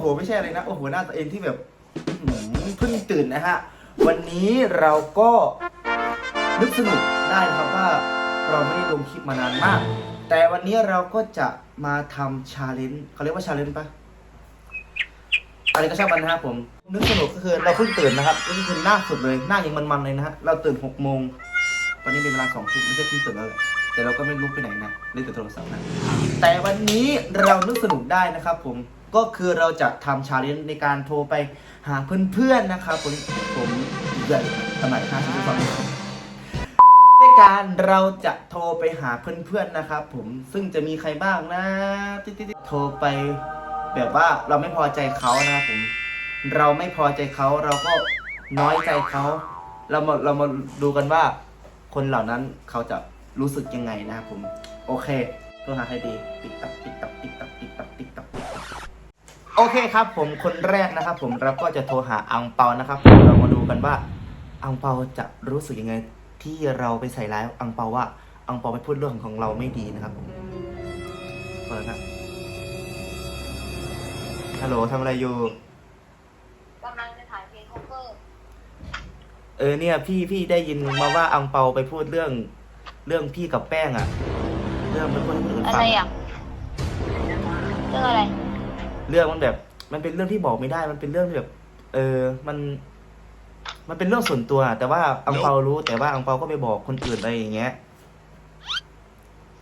โอ้โหไม่ใช่อะไรนะ โอ้โหหน้าตัวเองที่แบบเพิ่งตื่นนะฮะ วันนี้เราก็นึกสนุกได้นะครับว่าเราไม่ได้ลงคลิปมานานมาก แต่วันนี้เราก็จะมาทำชาเลนจ์เขาเรียกว่าชาเลนจ์ปะอะไรก็ช่างมันนะครับผม นึกสนุกก็คือเราเพิ่งตื่นนะครับนี่คือหน้าสุดเลยหน้ายังมันๆเลยนะฮะเราตื่นหกโมงตอนนี้เป็นเวลาสองทุ่มไม่ใช่เพิ่ตื่นแล้วแหละแต่เราก็ไม่ลุกไปไหนนะเล่นแต่โทรศัพท์นะแต่วันนี้เรานึกสนุกได้นะครับผม ก็คือเราจะทำชาเลนจ์ในการโทรไปหาเพื่อนๆนะครับผมผมเดือนสมัยห้าสิบสองในการเราจะโทรไปหาเพื่อนๆนะครับผมซึ่งจะมีใครบ้างนะติ๊ดๆโทรไปแบบว่าเราไม่พอใจเขานะครับผม เราไม่พอใจเขาเราก็น้อยใจเขาเรามาเรามาดูกันว่า คนเหล่านั้นเขาจะรู้สึกยังไงนะครับผม โอเคโทรหาใครดี ติ๊กตักติ๊กตักติ๊กตักติ๊กตักติ๊กตักติ๊กตัก โอเคครับ ผมคนแรกนะครับ ผมเราก็จะโทรหาอังเปานะครับผมเรามาดูกันว่าอังเปาจะรู้สึกยังไง ที่เราไปใส่ร้ายอังเปาว่าอังเปาไปพูดเรื่องของเราไม่ดีนะครับผมก่อนนะครับฮัลโหลทำอะไรอยู่กำลังจะถ่ายเพลง cover เออเนี่ย พี่พี่ได้ยินมาว่าอังเปาไปพูดเรื่องเรื่องพี่กับแป้งอะเรื่องมันพูดให้คนอื่นอะฟัไรงอะเรื่องอะไร เรื่องมันแบบ มันเป็นเรื่องที่บอกไม่ได้ มันเป็นเรื่องที่แบบ เออ มัน มันเป็นเรื่องส่วนตัว แต่ว่าอังเปารู้ แต่ว่าอังเปาก็ไปบอกคนอื่นอะไรอย่างเงี้ย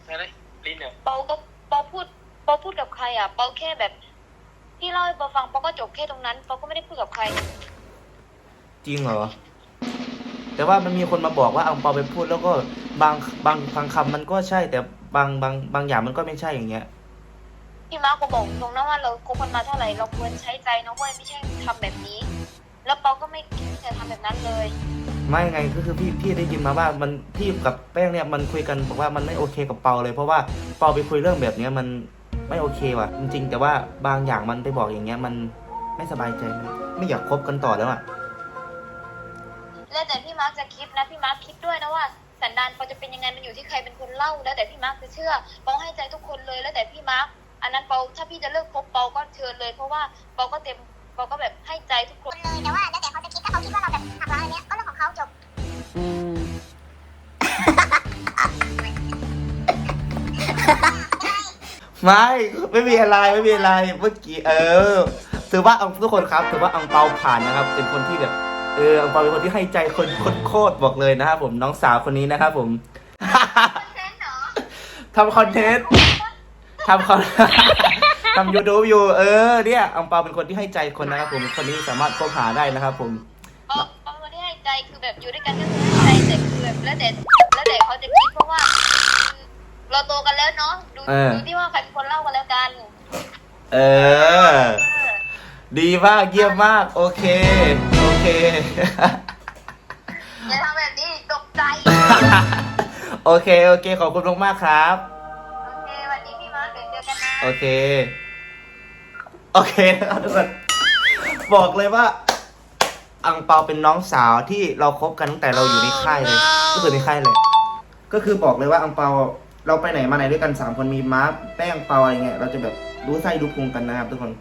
อะไรลินเนี่ยเปาก็เปาพูดเปาพูดกับใครอะเปาแค่แบบที่เล่าให้เปาฟังเปาก็จบแค่ตรงนั้นเปาก็ไม่ได้พูดกับใคร จริงเหรอ แต่ว่ามันมีคนมาบอกว่าอังเปาไปพูดแล้วก็บางบางบางคำมันก็ใช่ แต่บางบางบางอย่างมันก็ไม่ใช่อย่างเงี้ย พี่มาร์คก็บอกตรงนะว่าเราคบกันมาเท่าไหร่เราควรใช้ใจนะเว้ยไม่ใช่ทำแบบนี้ แล้วเปาก็ไม่คิดที่จะทำแบบนั้นเลย ไม่ไงก็คือพี่พี่ได้ยินมาว่ามันพี่กับแป้งเนี่ยมันคุยกันบอกว่ามันไม่โอเคกับเปาเลย เพราะว่าเปาไปคุยเรื่องแบบเนี้ยมันไม่โอเคว่ะ จริงๆ แต่ว่าบางอย่างมันไปบอกอย่างเงี้ยมันไม่สบายใจมันไม่อยากคบกันต่อแล้วอะแล้วแต่พี่มาร์คจะคิดนะพี่มาร์คคิดด้วยนะว่าสันดานเปาจะเป็นยังไงมันอยู่ที่ใครเป็นคนเล่า แล้วแต่พี่มาร์คจะเชื่อเปาให้ใจทุกคนเลย แล้วแต่พี่มาร์ค อันนั้นเปาถ้าพี่จะเลิกคบเปาก็เชิญเลย เพราะว่าเปาก็เต็มเปาก็แบบให้ใจทุกคนเลยแต่ว่าแล้วแต่เขาจะคิดถ้าเขาคิดว่าเราแบบหักหลังอะไรเนี้ยก็เรื่องของเขาจบไม่ไม่มีอะไรไม่มีอะไรเมื่อกี้เออ ถือว่าเอาทุกคนครับ ถือว่าอังเปาผ่านนะครับ เป็นคนที่แบบ เอออังเปาเป็นคนที่ให้ใจคนโคตรๆบอกเลยนะครับผมน้องสาวคนนี้นะครับผมทำคอนเทนต์ ทำคอนทำยูทูบอยู่ เออเนี่ยอังเปาเป็นคนที่ให้ใจคนนะครับผมคนนี้สามารถคบหาได้นะครับผมเปาเปาเป็นคนที่ให้ใจคือแบบอยู่ด้วยกันก็คือให้ใจแต่คือแบบแล้วแต่แล้วแต่เขาจะคิดเพราะว่าคือเราโตกันแล้วเนาะดูเออ ดูที่ว่าใครเป็นคนเล่ากันแล้วกันเออ ดีมากเยี่ยมมาก โอเค โอเค อย่าทำแบบนี้ตกใจ โอเค โอเค ขอบคุณมากๆครับ โอเค โอเคนะครับทุกคนบอกเลยว่า อังเปาเป็นน้องสาวที่เราคบกันตั้งแต่เราอยู่ในค่ายเลย ก็คือในค่ายเลย ก็คือบอกเลยว่าอังเปาเราไปไหนมาไหนด้วยกันสามคนมีม้าแป้งเปาอะไรเงี้ยเราจะแบบรู้ไส้รู้พุงกันนะครับทุกคน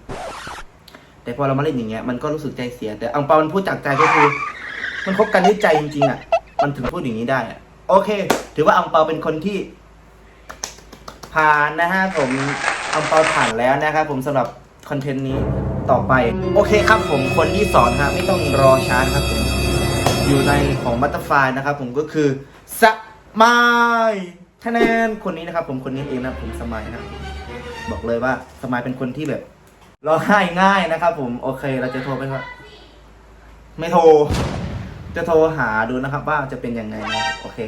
แต่พอเรามาเล่นอย่างเงี้ยมันก็รู้สึกใจเสีย แต่อังเปามันพูดจากใจก็คือ มันคบกันด้วยใจจริงๆอะ มันถึงพูดอย่างนี้ได้อะโอเค ถือว่าอังเปาเป็นคนที่ผ่านนะฮะผม อังเปาผ่านแล้วนะครับผมสำหรับคอนเทนต์นี้ต่อไป โอเคครับผมคนที่สอนฮะไม่ต้องรอช้านะครับผมอยู่ในของบัตเตอร์ฟลายนะครับผมก็คือสมายคะแนนคนนี้นะครับ ผมคนนี้เองนะผมสมายนะบอกเลยว่าสมายเป็นคนที่แบบร้องไห้ง่ายนะครับ ผมโอเคเราจะโทรไปว่าไม่โทร จะโทรหาดูนะครับ ว่าจะเป็นยังไงนะโอเค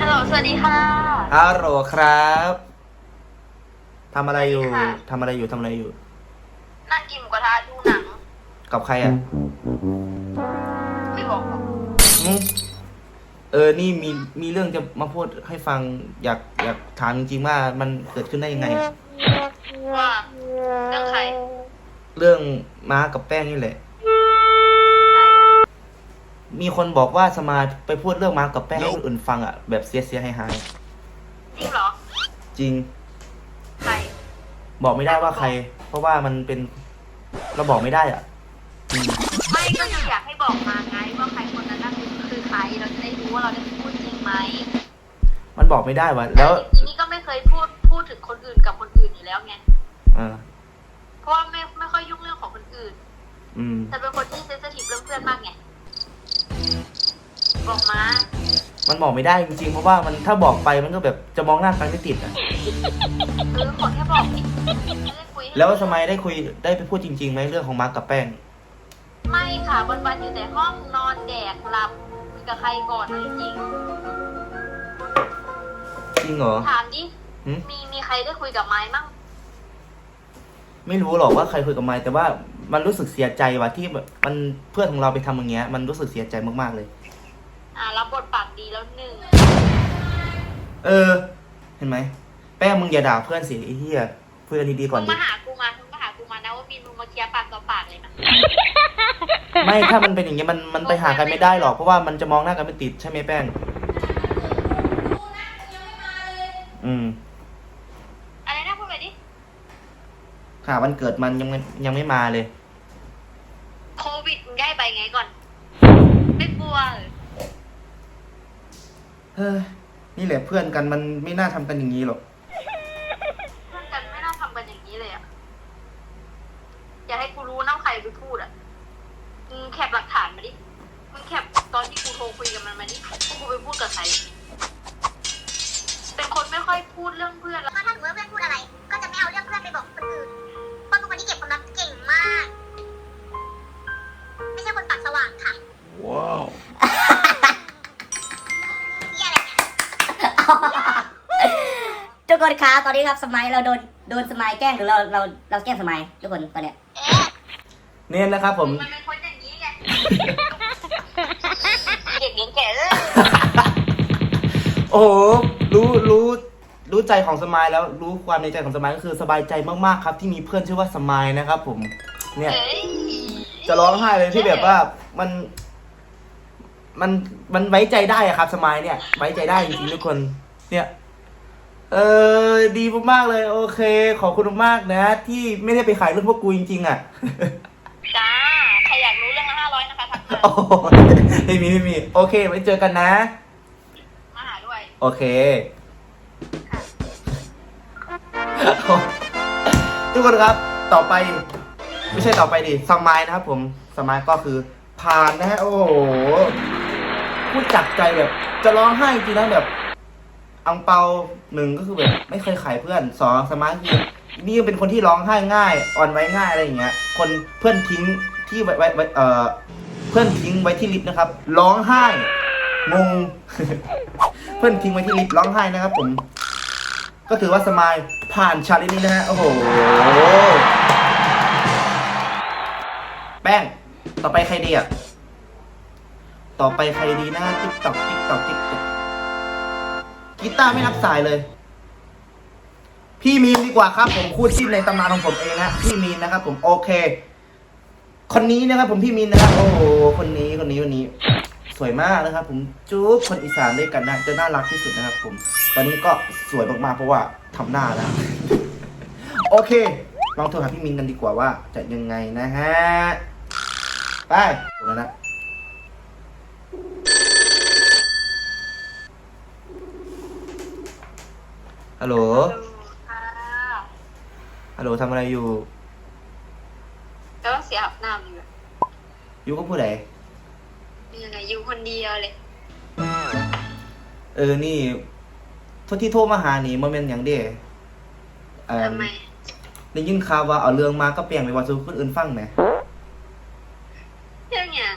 ฮัลโหล สวัสดีค่ะ ฮัลโหลครับทำอะไรอยู่ค่ะ ทำอะไรอยู่ทำอะไรอยู่ นั่งกินหมูกระทะดูหนัง กับใครอะไม่บอกหรอกอืมเออ นี่มีมีเรื่องจะมาพูดให้ฟังอยากอยากถามจริงๆว่ามันเกิดขึ้นได้ยังไง ว่าเรื่องใคร เรื่องม้ากับแป้งนี่แหละใครอะ มีคนบอกว่าสมาไปพูดเรื่องม้ากับแป้งให้คนอื่นฟังอะ แบบเสียเสียหายหายจริงเหรอ จริง ใคร บอกไม่ได้ว่าใคร เพราะว่ามันเป็นเราบอกไม่ได้อะอืมไม่ก็ยังอยากให้บอกมาไงว่าใครคนนั้นน่ะคือคือใครเราจะได้รู้ว่าเราได้พูดจริงไหมมันบอกไม่ได้ว่ะแล้วทีนี้ก็ไม่เคยพูดพูดถึงคนอื่นกับคนอื่นอยู่แล้วไงอ่าเพราะว่าไม่ไม่ค่อยยุ่งเรื่องของคนอื่นอืม แต่เป็นคนที่เซนซิทีฟเรื่องเพื่อนมากไง บอกมา มันบอกไม่ได้จริงๆ เพราะว่ามันถ้าบอกไปมันก็แบบจะมองหน้ากันไม่ติดอะคือคนแค่บอกผิดไม่ได้คุยให้แล้วสมัยได้คุยได้ไปพูดจริงๆไหมเรื่องของมาร์กกับแป้ง ไม่ค่ะวันวันๆอยู่แต่ห้องนอนแดกหลับคุยกับใครก่อนเอาจริงจริงเหรอ ๆถามดิ หึ มีมีใครได้คุยกับไม้มั่ง ไม่รู้หรอกว่าใครคุยกับไมค์แต่ว่ามันรู้สึกเสียใจว่ะที่แบบมันเพื่อนของเราไปทำอย่างเงี้ย มันรู้สึกเสียใจมากๆเลย อ่ารับบทปากดีแล้วหนึ่งเออ เห็นไหม แป้งมึงอย่าด่าเพื่อนสิไอ้เหี้ยเพื่อนดีๆก่มึอนงดิ มาหากูมามึงมาหากูมานะว่ามีมึงมาเคลียร์ปากต่อปากเลยนะไม่ถ้ามันเป็นอย่างเงี้ยมันมันไปหากันไม่ได้หรอกเพราะว่ามันจะมองหน้ากันไม่ติดใช่ไหมแป้ง อืมอะไรนะพูดไปดิค่ะวันเกิดมันยังไม่ยังไม่มาเลย โควิดมึงได้ไปไงก่อน ไม่กลัวเหรอ เฮ้ยนี่แหละเพื่อนกันมันไม่น่าทำกันอย่างนี้หรอก เพื่อนกันไม่น่าทำกันอย่างนี้เลยอะอย่าให้กูรู้น้ำใครไปพูดอะมึงแคปหลักฐานมาดิมึงแคปตอนที่กูโทรคุยกับมันมาดิว่ากูไปพูดกับใคร เป็นคนไม่ค่อยพูดเรื่องเพื่อน เพแล้วราะถ้าสมมติว่าเพื่อนพูดอะไร ตอนนี้ครับสมัยเราโดนโดนสมัยแกล้งหรือเราเราเราแกล้งสมัยทุกคนตอนเนี้ยเอ๊ะเนี่ยนะครับผม มันเป็นคนอย่างนี้ไง เด็กเลี้ยงแก่เลยโอ้โหรู้รู้รู้ใจของสมายแล้วรู้ความในใจของสมายก็คือสบายใจมากๆครับ ที่มีเพื่อนชื่อว่าสมายนะครับ ผม เนี่ยเฮ้ยจะร้องไห้เลยที่แบบว่ามัน มันมันไว้ใจได้อะครับ สมายเนี่ย ไว้ใจได้จริงๆทุกคน เนี่ย เออดีมากๆเลย โอเค ขอบคุณมากๆนะ ที่ไม่ได้ไปขายเรื่องพวกกูจริงๆอะ จ้า ใครอยากรู้เรื่องละห้าร้อยนะคะทักมาโอ้โหไม่มีไม่มี โอเคไว้เจอกันนะ มาหาด้วย โอเค ทุกคนครับต่อไป ไม่ใช่ต่อไปดิสมายนะครับผมสมายก็คือผ่านนะฮะโอ้โหพูดจักใจแบบ จะร้องไห้จริงนะแบบ อังเปาหนึ่งก็คือแบบไม่เคยขายเพื่อนสองสมาร์ทคือนี่เป็นคนที่ร้องไห้ง่าย อ่อนไว้ง่ายอะไรอย่างเงี้ย คนเพื่อนทิ้งที่ไว้ไว้ไว้เอ่อเพื่อนทิ้งไว้ที่ลิฟต์นะครับ ร้องไห้งง เพื่อนทิ้งไว้ที่ลิฟต์ร้องไห้นะครับผม ก็ถือว่าสมายผ่านชาเลนจ์นี้นะฮะโอ้โหแป้งต่อไปใครดีอะต่อไปใครดีนะติ๊กตอกติ๊กตอกติ๊กตอก กีตาร์ไม่รับสายเลย พี่มีนดีกว่าครับ ผมคู่จิ้นในตำนานของผมเองนะพี่มีนนะครับ ผมโอเค คนนี้นะครับผมพี่มินนะครับโอ้โหคนนี้คนนี้คนนี้ สวยมากนะครับ ผมจุ๊บคนอีสานด้วยกันนะจะน่ารักที่สุดนะครับ ผม ตอนนี้ก็สวยมากๆเพราะว่าทำหน้าแล้วโอเคลองโทรหาพี่มินกันดีกว่าว่าจะยังไงนะฮะ ไปแล้วนะ ฮัลโหล ค่ะฮัลโหลทำอะไรอยู่แล้วก็เสียอาบน้ำอยู่อะอยู่ก็พูดไหนยังไงอยู่คนเดียวเลย เออ นี่โทษที่โทรมาหานี่โมเมนต์อย่างเด้เอ่อทำไม ได้ยินข่าวว่าเอาเรื่องมาก็เปลี่ยนไปว่าสู่คนอื่นฟังไหม เรื่องอย่าง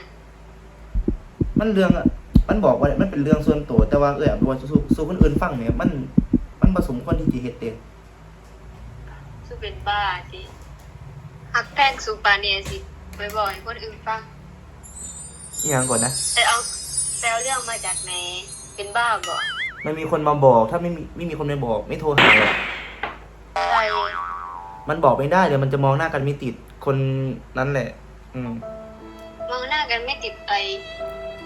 มันเรื่องอะมันบอกว่า มันเป็นเรื่องส่วนตัวแต่ว่าเออเอาไปว่าสู่สู่คนอื่นฟังเนี่ยมัน มันผสมคนที่จะเฮ็ดเองสุเป็นบ้าสิหักแพงสุปาเนียสิไปบอกให้คนอื่นฟังอหย่างก่อนนะแต่เอาแปลเรื่องมาจากไหนเป็นบ้าบ่มันมีคนมาบอก ถ้าไม่มีไม่มีคนมาบอก ไม่โทรหาหรอกใครมันบอกไม่ได้เดี๋ยวมันจะมองหน้ากันไม่ติดคนนั้นแหละ อืมมองหน้ากันไม่ติดไอ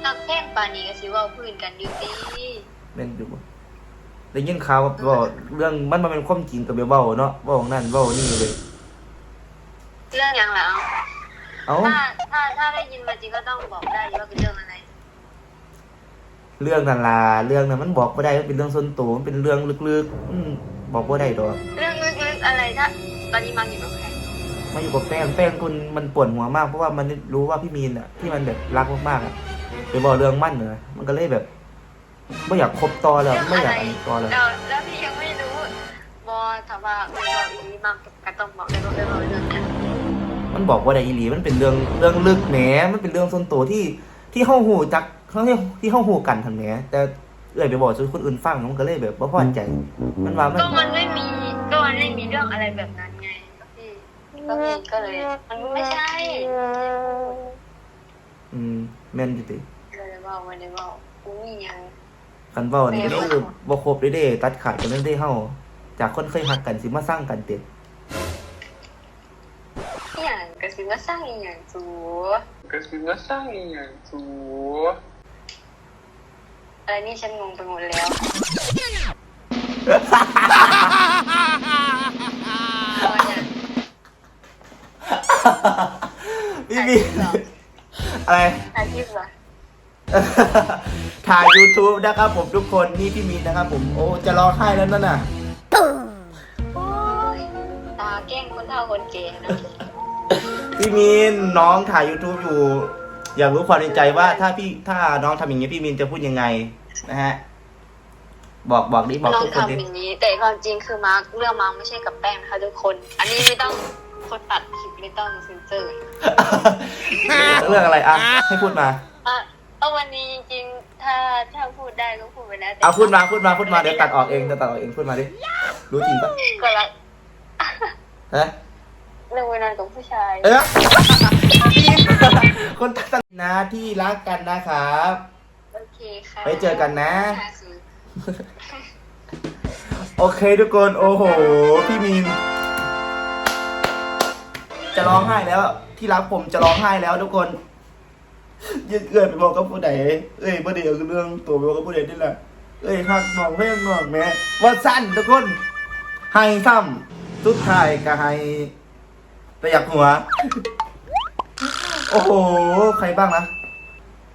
หักแพ่งปานนี้ก็สิเว่าพื้นกันอยู่ดีแม่นอยู่บ่ ได้ยินข่าวว่าบอกเรื่องมันมาเป็นความจริงกับเบลเบ้าเนาะเบ้านั่นเบ้านี่เลย เรื่องอย่างหลังเอ้า ถ้าถ้าถ้าได้ยินมาจริงก็ต้องบอกได้ว่าเป็นเรื่องอะไร เรื่องนันลาเรื่องนั้นมันบอกไม่ได้มันเป็นเรื่องส่วนตัวมันเป็นเรื่องลึกๆอืมบอกว่าได้ดอกเรื่องลึกๆอะไรถ้าตอนนี้มาอยู่กับใครมาอยู่กับแป้งแป้งคุณมันปวดหัวมากเพราะว่ามันรู้ว่าพี่มีนอะที่มันแบบรักมากๆอะไปบอกเรื่องมั่นเลยมันก็เลยแบบ ไม่อยากคบต่อแล้วไม่อยากอันนี้ต่อแล้วแล้วแล้วพี่ยังไม่รู้บอถามว่าเอออีมากก็ต้องบอกได้ว่าเรื่องเรื่องนั้นมันบอกว่าได้อีหลีมันเป็นเรื่องเรื่องลึกแหมมันเป็นเรื่องส่วนตัวที่ที่ห้องหูจักเขาที่ที่ห้องหูกันทันแหมแต่เอ่ยไปบอกจนคนอื่นฟังมันก็เลยแบบว่าพอใจ มันว่ามันก็มันไม่มีก็มันไม่มีเรื่องอะไรแบบนั้นไงก็พี่ก็พี่ก็เลยมันไม่ใช่อืมแม่นอยู่ติเลยว่าวันนี้ว่ากูมียัง คันเว้านี่ก็คือบ่ครบเลยเด้ตัดขาดกันนั่นเด้เฮาจากคนเคยฮักกันสิมาสร้างกันเต็มอหย่างก็คือว่าสร้างอหย่างสูก็คือว่าสร้างอีกอย่างสูอะไรนี่ฉันงงไปหมดแล้วตอนอย่างพี่มีอะไรอาชีพเหรอ ถ่าย YouTube นะครับผมทุกคนนี่พี่มีนนะครับผมโอ้จะร้องไห้แล้วนั่นน่ะ โอ้ยตาแกล้งคนเฒ่าคนแก่นะพี่มีนน้องถ่าย YouTube อยู่ อยากรู้ความในใจว่าถ้าพี่ถ้าน้องทำอย่างนี้พี่มีนจะพูดยังไงนะฮะ บอกบอกดิบอกน้องทุกคนดิทำอย่างนี้ แต่ความจริงคือมาร์คเรื่องมาร์คไม่ใช่กับแป้งนะคะทุกคน อันนี้ไม่ต้องคนตัดคลิปไม่ต้องเซ็นเซอร์ เรื่องอะไรอะให้พูดมาอะ เอาวันนี้จริงๆ ถ้าถ้าพูดได้ก็พูดไปแล้วแต่เอาพูดมาพูดมาพูดมาเดี๋ยวตัดออกเองจะตัดออกเองพูดมาดิรู้จริงปะก็ละฮะเรื่องเวลากับผู้ชาย เออคนตัดนะที่รักกันนะครับ โอเคค่ะไว้เจอกันนะ ค่ะสิโอเคทุกคน โอ้โห พี่มีน จะร้องไห้แล้ว ที่รักผมจะร้องไห้แล้วทุกคน ยืดเกินไปบอกกับผู้ใดเอ้ยประเดี๋ยวเรื่องตัวไปบอกกับผู้ใดนี่แหละเอ้ยหักมองเพ่งมองแม่ว่าสั้นทุกคนให้ซ้ำสุดท้ายก็ให้ประหยักหัว โอ้โห ใครบ้างนะ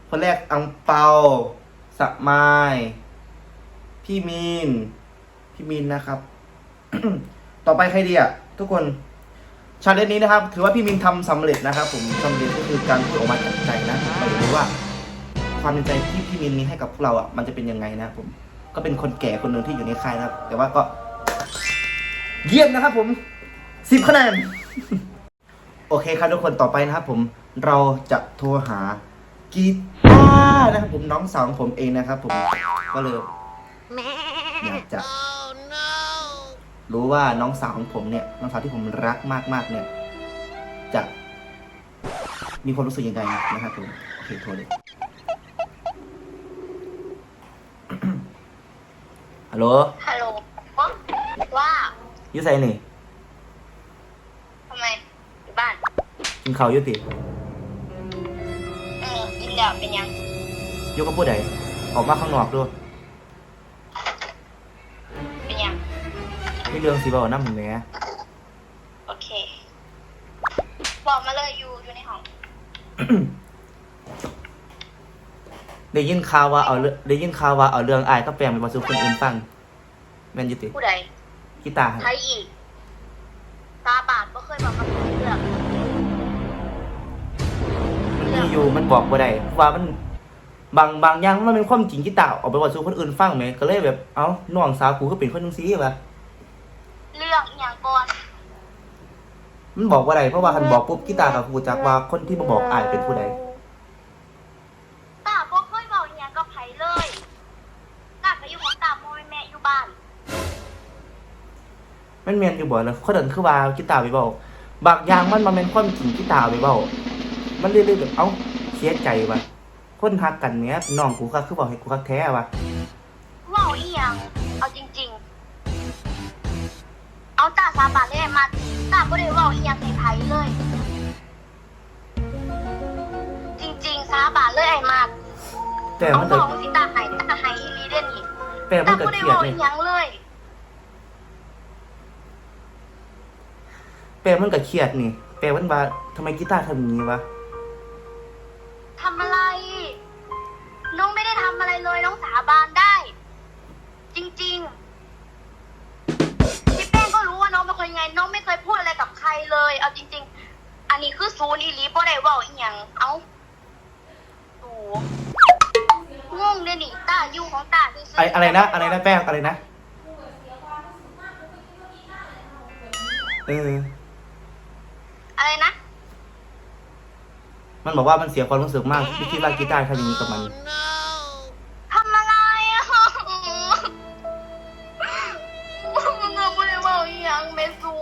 คนแรกอังเปาสมาย พี่มีน พี่มีนนะครับ ต่อไปใครดีอะ ทุกคน ชาเลนจ์นี้นะครับ ถือว่าพี่มินทำสำเร็จนะครับ ผมสำเร็จก็คือการพูดออกมาจากใจ ว่า ความในใจที่พี่มินมีให้กับพวกเราอะมันจะเป็นยังไงนะครับผมก็เป็นคนแก่คนหนึ่งที่อยู่ในค่ายนะครับ แต่ว่าก็ เยี่ยมนะครับผมสิบคะแนนโอเคครับทุกคนต่อไปนะครับผมเราจะโทรหากีตาร์นะครับผมน้องสาวของผมเองนะครับผมก็เลยอยากจะรู้ว่าน้องสาวของผมเนี่ย น้องสาวที่ผมรักมากๆเนี่ย จะมีความรู้สึกยังไงนะครับผม โอเคโทรเลยฮัลโหลฮัลโหลว่าอยูไซนี่ทำไมอยู่บ้านกินข้าวอยุติเออกินแล้วเป็นยังอยุกับผู้ใดออกมาข้างนอกด้วยเป็นยังมีเรื่องสีบอน้ำแหมโอเค บอกมาเลยอยู่อยู่ในห้อง ได้ยินข่าวว่าเอาเรื่องได้ยินข่าวว่าเอาเรื่องอายก็แปลงไปบอกสู่คนอื่นฟังแม่นอยุติผู้ใดกีตาร์ใครอีก ตาบาดก็เคยบอกกับเรื่องมันมีอยู่มันบอกบ่ได้ว่ามันบางบางอย่างมันเป็นความจริงกีตาร์เอาไปบอกสู่คนอื่นฟังไหมก็เลยแบบเอ้าน้องสาวกูก็เป็นคนนึงซีวะเรื่องอหย่างก่อนมันบอกว่าใดเพราะว่าคันบอกปุ๊บกีตาร์กับกูจักว่าคนที่มาบอกอายเป็นผู้ใด มันเมียนอยู่บ่แล้วคนนั้นคือว่ากีตาร์ไปบอกบางอย่างมันมาเป็นความจริงกีตาร์ไปบอกมันเรื่อยๆแบบเอ้าเสียใจวะคนทักกันเนี้ยน้องกูคักคือบอกให้กูคักแท้วะเว่าอีหยังเอาจริง ๆ เอาตาสาบานเลยมาตาบ่ได้เว่าอีหยังให้ไผเลย จริงๆสาบานเลยไอ้มากแต่เอามันบก็อกสิตาให้ตาให้อีหลีเด้นี่แต่มัตานก็บ่ได้เครียดเว่าเลอียหยังเลย แต่มันก็เครียดนี่แต่มันว่าทำไมกีตาร์ทำอย่างนี้วะ ทำอะไร น้องไม่ได้ทำอะไรเลยน้องสาบานได้ จริงๆพี่แป้งก็รู้ว่าน้องเป็นคนยังไง น้องไม่เคยพูดอะไรกับใครเลย เอาจริง ๆ อันนี้คือศูนย์อีหลีบ่ได้เว่าอีหยังเอ้าโอ้งงเลยนี่ตาอยู่ของตาซื่ๆไออะไรนะ อะไรนะแป้งอะไรนะ มันบอกว่ามันเสียความรู้สึกมากที่คิดว่ากีตาร์ทำอย่างนี้กับมัน ทำอะไรอะมันก็ไม่ได้เว่าอีหยังเมสู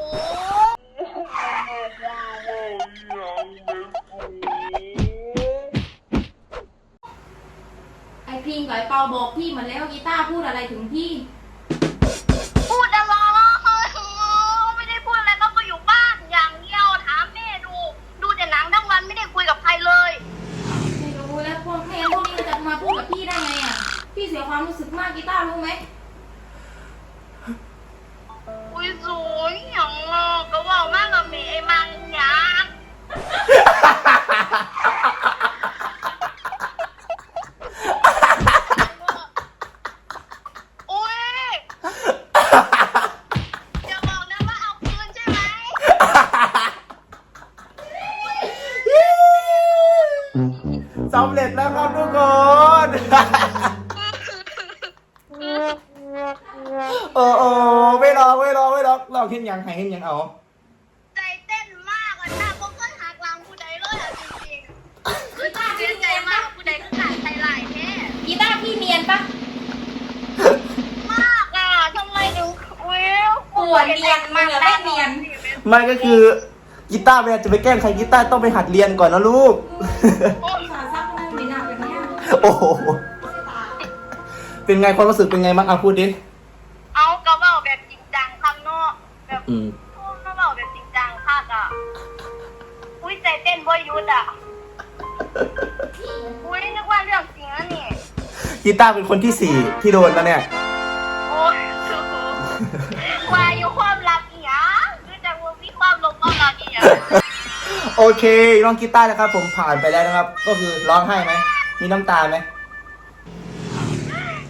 ไอพิงกับไอเปาบอกพี่มาแล้วกีตาร์พูดอะไรถึงพี่ ไม่ก็คือกีตาร์เวลาจะไปแกล้งใครกีตาร์ต้องไปหัดเรียนก่อนนะลูก ขาซักนั่งในหน้าแบบเนี้ยโอ้โห เป็นไงความรู้สึกเป็นไงบ้างเอาพูดดิ เอากระเป๋าแบบจริงจังข้างนอกแบบอืมกระเป๋าแบบจริงจังค่ะอะอุ้ยใจเต้นบ่หยุดอะอุ้ยนึกว่าเรื่องจริงแล้วนี่กีตาร์เป็นคนที่สี่ที่โดนแล้วเนี่ย โอเคน้องกีตาร์นะครับ ผมผ่านไปแล้วนะครับ ก็คือร้องไห้ไหมมีน้ำตาไหม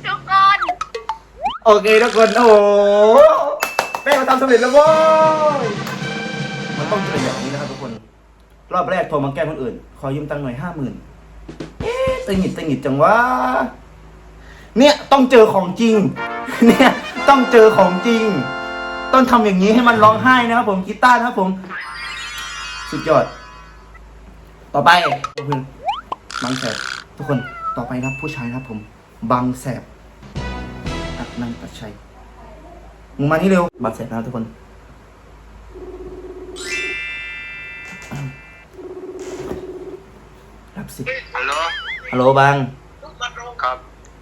ทุกคนโอเคทุกคนโอ้โหแม่มาทำสำเร็จแล้วโว้ยมันต้องเป็นแบบนี้นะครับทุกคน รอบแรกโทรมาแกล้งคนอื่น ขอยืมตังค์หน่อยห้าหมื่นเอ๊ะตังหงิดตังหงิดจังวะเนี่ยต้องเจอของจริง เนี่ยต้องเจอของจริง ต้องทำอย่างนี้ให้มันร้องไห้นะครับผมกีตาร์นะครับผม สุดยอด ต่อไปทุกคนบังแสบทุกคนต่อไปนะครับผู้ชายนะครับผมบังแสบอัดนันตัดชัยมึงมานี่เร็วบังแสบนะครับทุกคนรับสิฮัลโหลฮัลโหลบังครับ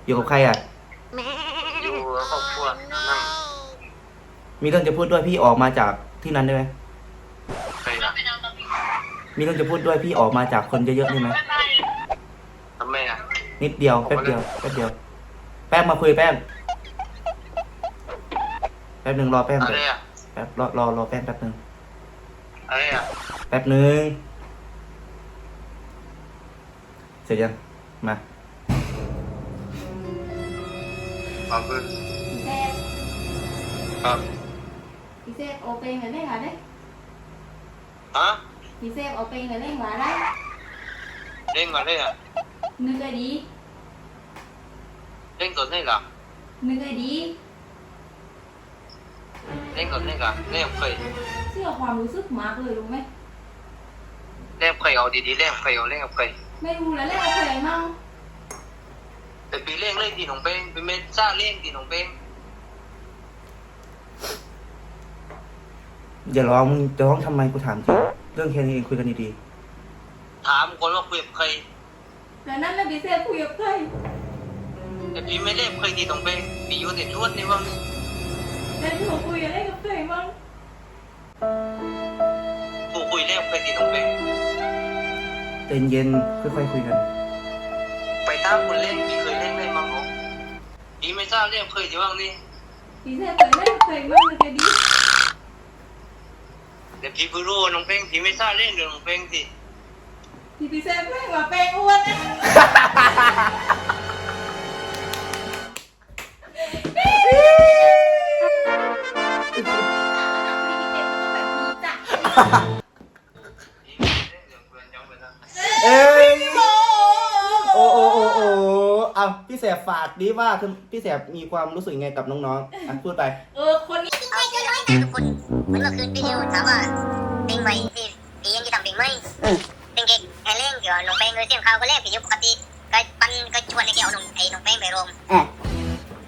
อยู่กับใครอะ อยู่กับครอบครัวนั่งมีเรื่องจะพูดด้วยพี่ออกมาจากที่นั้นได้ไหมไปนะ มีเรื่องจะพูดด้วยพี่ออกมาจากคนเยอะๆได้ไหมทำไมอะนิดเดียวแป๊บเดียวแป๊บเดียว แป้งมาคุยแป้งแป๊บหนึ่งรอแป้งอะก่อนไรอะแป๊บรอรอรอแป้งแป๊บหนึ่งอะไรอะแป๊บหนึ่งเสร็จยังมา ขอบคุณพี่เซฟครับพี่เซฟโอเปงเลยเล่นอะไรฮะ พี่เซฟโอเปงเลยเล่นอะไรเล่นอะไรอะนึกไอ้ดี เล่นก่อนได้เหรอนึกไอ้ดี เล่นก่อนได้เหรอเล่นเคยเสียความรู้สึกมากเลยรู้ไหมเล่นเคยเอาดีๆเล่นเคยเอาเล่นเคยไม่รู้แล้วเล่นอะไรมั่งแต่ปีเล่นเล่นตีหนองเป้งเป็นเมซ่าเล่นตีหนองเป้งอย่าร้องมึงจะร้องทำไมกูถามจริง เรื่องแค่นี้เองคุยกันดีถามคนว่าคุยกับใครๆแต่นั่นแหละพี่เซฟคุยกับใครแต่พี่ไม่เล่นเคยที่ตรงไปพี่อยู่แต่ชวนนี่ว่าแต่หนูคุยอะไรกับใครบ้างผู้คุยเล่นเคยที่ตรงไปใจเย็นค่อยๆคุยกัน ไปตามคนเล่นพี่เคยเล่นได้มั้งเหรอพี่ไม่ทราบเล่นเคยที่ว่างนี่พี่เซฟเคยเล่นกับใครบ้างนะแกดีแต่พี่เพิ่งรู้ว่าน้องเป้งพี่ไม่ทราบเล่นเรื่องน้องเป้งสิพี่พี่เซฟไม่ว่าเป็นอ้วนนะพี่ พี่แสบฝากดีว่าคือพี่แสบมีความรู้สึกยังไงกับน้องๆอะพูดไป เออ คนนี้เอาเยอะๆแต่ทุกคนเหมือนเมื่อคืนพี่ดิวถามว่าเพลงใหม่พี่พี่ยังจะทำเพลงไหมเพลงเก่งไอ้เล่งเกี่ยวน้องแป้งเลยเสียงเขาก็เล่นพี่อยู่ปกติก็ปันก็ชวนไอ้เกี่ยวน้องไอ้น้องแป้งไปรวม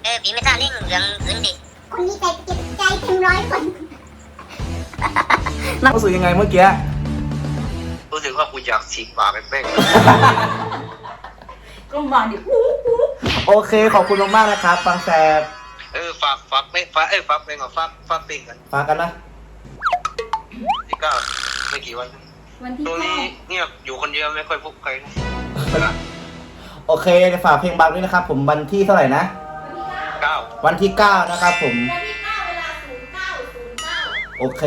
เออพี่ไม่ทราบเรื่องเรื่องอื่นดิคนนี้ใจเก็บใจเต็มร้อยคนรู้สึกยังไงเมื่อกี้รู้สึกว่ากูอยากฉีกปากไอ้เป้ง ก็มาดิอู้ โอเคขอบคุณมากๆนะครับฟังแสบเออฝากฝากเป้งฝากเอ้ยฝากเป้งกับฝากฝากเป้งกันฝากกันนะที่เก้าไม่กี่วันวันที่ตรงเก้านี้เงียบอยู่คนเดียวไม่ค่อยพบใครนะโอเคเดี๋ยวฝากเพลงบังด้วยนะครับ ผมวันที่เท่าไหร่นะ เก้าวันที่ 9 นะครับผม วันที่เก้าเวลาศูนย์เก้าศูนย์เก้าโอเค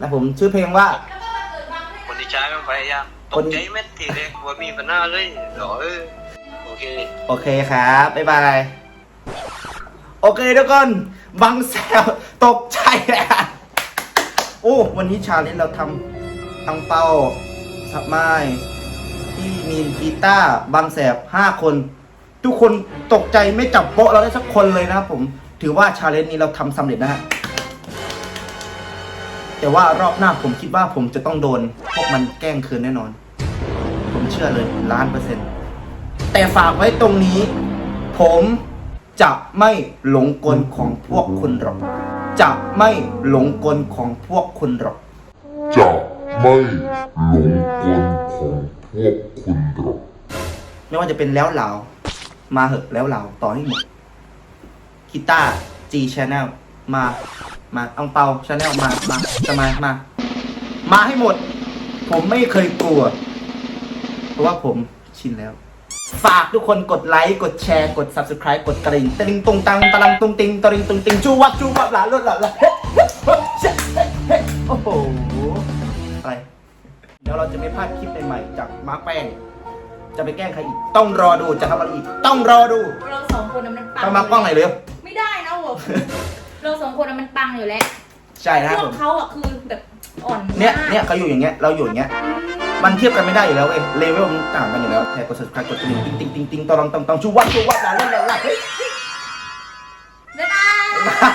นะผมชื่อเพลงว่า แล้วก็วันเกิดบางด้วยคนนะ ที่ใช้มันพยายามตกใจเม็ดทีเล็กว่ามีปัญหาเลยเหรอเออโอ เค โอเคครับ บ๊ายบาย โอเคทุกคน บังแซวตกใจเลยอะโอ้ วันนี้ชาเลนจ์เราทำทั้งเป้าสับไม้พี่มีนกีตาร์บังแสบห้าคน ทุกคนตกใจไม่จับโป๊ะเราได้สักคนเลยนะครับผม ถือว่าชาเลนจ์นี้เราทำสำเร็จนะฮะแต่ว่ารอบหน้าผมคิดว่าผมจะต้องโดน พวกมันแกล้งคืนแน่นอน ผมเชื่อเลยล้านเปอร์เซ็นต์ แต่ฝากไว้ตรงนี้ ผมจะไม่หลงกลของพวกคุณหรอก จะไม่หลงกลของพวกคุณหรอก จะไม่หลงกลของพวกคุณหรอก ไม่ว่าจะเป็นแล้วเหลามาเหอะแล้วเหลาต่อให้หมดกีตาร์ G Channel มา มาอังเปา Channel มา มาจะมา มา มาให้หมด ผมไม่เคยกลัว เพราะว่าผมชินแล้ว ฝากทุกคนกดไลค์ กดแชร์ กด subscribe กดกระดิ่งตะลิงตุงตังตะลังตุงติงตะลิงตุงติงจูวับจูวับหลาลดหลาลาเฮ้เฮ้เฮ้เฮ้โอ้โหอะไรเดี๋ยวเราจะไม่พลาดคลิปใหม่ๆจากมาร์คแป้ง จะไปแกล้งใครอีก ต้องรอดูจะทำอะไรอีก ต้องรอดูเราสองคนน่ะมันปังต้องมากล้องไหนอยเลยไม่ได้นะโว้ยเราสองคนน่ะมันปังอยู่แล้วใช่นะครับพผวกม เขาอะคือแบบอ่อนมากเนี่ยเนี่ยเขาอยู่อย่างเงี้ย เราอยู่อย่างเงี้ยมั มันเทียบกันไม่ได้อยู่แล้วเอ้ยเลเวลมันต่างกันอยู่แล้วแชร์กด subscribe กดกระดิ่งติ๊งติ๊งติ๊งติ๊งองตองตองชูวัดชูวัดลาเล่าลาล่ะเฮ้ยบ๊ายบาย